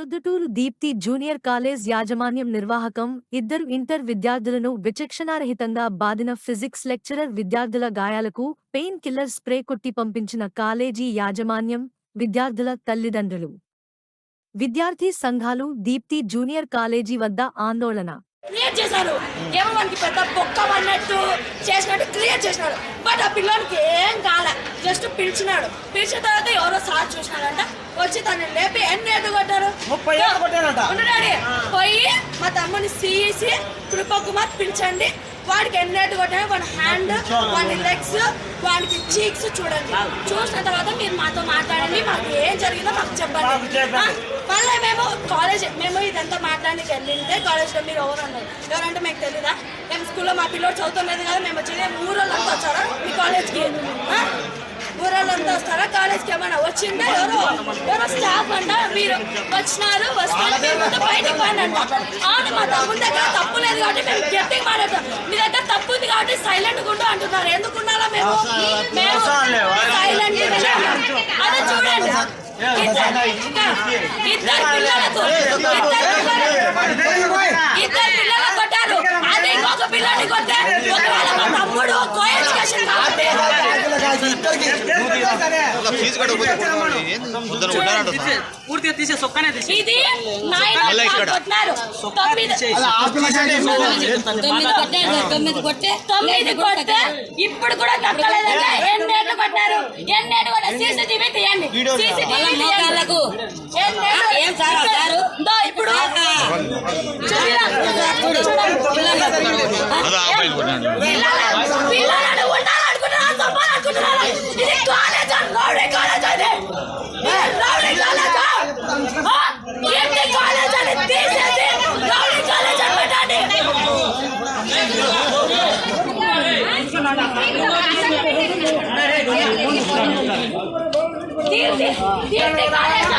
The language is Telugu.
ప్రొద్దుటూరు దీప్తి జూనియర్ కాలేజ్ యాజమాన్యం నిర్వాహకం ఇద్దరు ఇంటర్ విద్యార్థులను విచక్షణారహితంగా బాదిన ఫిజిక్స్ లెక్చరర్ విద్యార్థుల గాయాలకు పెయిన్ కిల్లర్ స్ప్రే కొట్టి పంపించిన కాలేజీ యాజమాన్యం విద్యార్థుల తల్లిదండ్రులు. విద్యార్థి సంఘాలు దీప్తి జూనియర్ కాలేజీ వద్ద ఆందోళన. చేశారు? ఏమో మనకి పెద్ద బొక్క చేసినట్టు చేసినాడు. బట్ ఆ పిల్లోనికి ఏం కాలే. జస్ట్ పిలిచినాడు. పిలిచిన తర్వాత ఎవరో సార్ చూసినాడంట. వచ్చి తను లేపి ఎన్ని ఏళ్ళు కొట్టారు? ముప్పై ఏళ్ళు కొట్టారంట. పోయి మా తమ్ముని సిఈసి కృపకుమార్ పిలిచండి. వాడికి ఎన్ని ఏళ్ళు కొట్టారు వాడి హ్యాండ్ వాడి లెగ్స్ వాడికి చీక్స్ చూడండి. చూసిన తర్వాత మీరు మాతో మాట్లాడండి. మాకు ఏం జరిగిందో మాకు చెప్పండి? మళ్ళీ మేము కాలేజ్ మేము ఇదంతా మాట్లాడడానికి వెళ్ళింటే కాలేజ్లో మీరు ఎవరు అన్నారు ఎవరంటే మీకు తెలీదా? మేము స్కూల్లో మా పిల్లలు చదువుతున్నది కదా మేము వచ్చి ఊరోళ్ళంతా వచ్చారా? మీ కాలేజ్కి? ఊరోళ్ళంతా వస్తారా? కాలేజ్కి ఏమైనా వచ్చిందా? ఎవరు? ఎవరో స్టాఫ్ అంట? మీరు వచ్చినారు వస్తారు ముందు బయటికి అవును మా తమ్ముడి దగ్గర తప్పు లేదు కాబట్టి మేము గట్టిగా మాట్లాడతాం. మీ దగ్గర తప్పు ఉంది కాబట్టి సైలెంట్ గుండు అంటున్నారు. ఎందుకు ఉండాలా మేము? మేము? సైలెంట్ అదే చూడండి. ఇద్దరు పిల్లలకు ఇద్దరు పిల్లలకు ఇద్దరు పిల్లలు కొట్టారు అది ఇంకొక పిల్లని కొట్టే ఒకవేళ మా తమ్ముడు కో ఎడ్యుకేషన్ కాబట్టి ఒక ఫీజు కట్టకపోతే కొడతామని. ఏంది? పొద్దున కొట్టారంట సార్. పూర్తిగా తీసే సొక్కనే తీసే. తొమ్మిది కొట్టే తొమ్మిది కొట్టే ఇప్పుడు కూడా తగ్గలేదంటే ఎన్నేళ్ళు కొట్టారు ఎన్నేళ్ళు కొట్టారు సీసీటీవీ తీయండి. సీసీటీవీ మోకాళ్ళకు. ఎన్నేళ్ళు ఏం సార్ ఇప్పుడు చూడరా? చూడండి. అదో ఆ అబ్బాయిని కొట్టాడు. పిల్లలు పిల్లలను ఉండాలనుకుంటున్నారా చంపాలనుకుంటున్నారా ఇది కాలేజ్ రౌడీ కాలేజ్ అది ఇది రౌడీ కాలేజ్ ఏంటి కాలేజ్ అని తీసేసి రౌడీ కాలేజ్ అని పెట్టండి తీర్చి తీర్చి కాలేజ్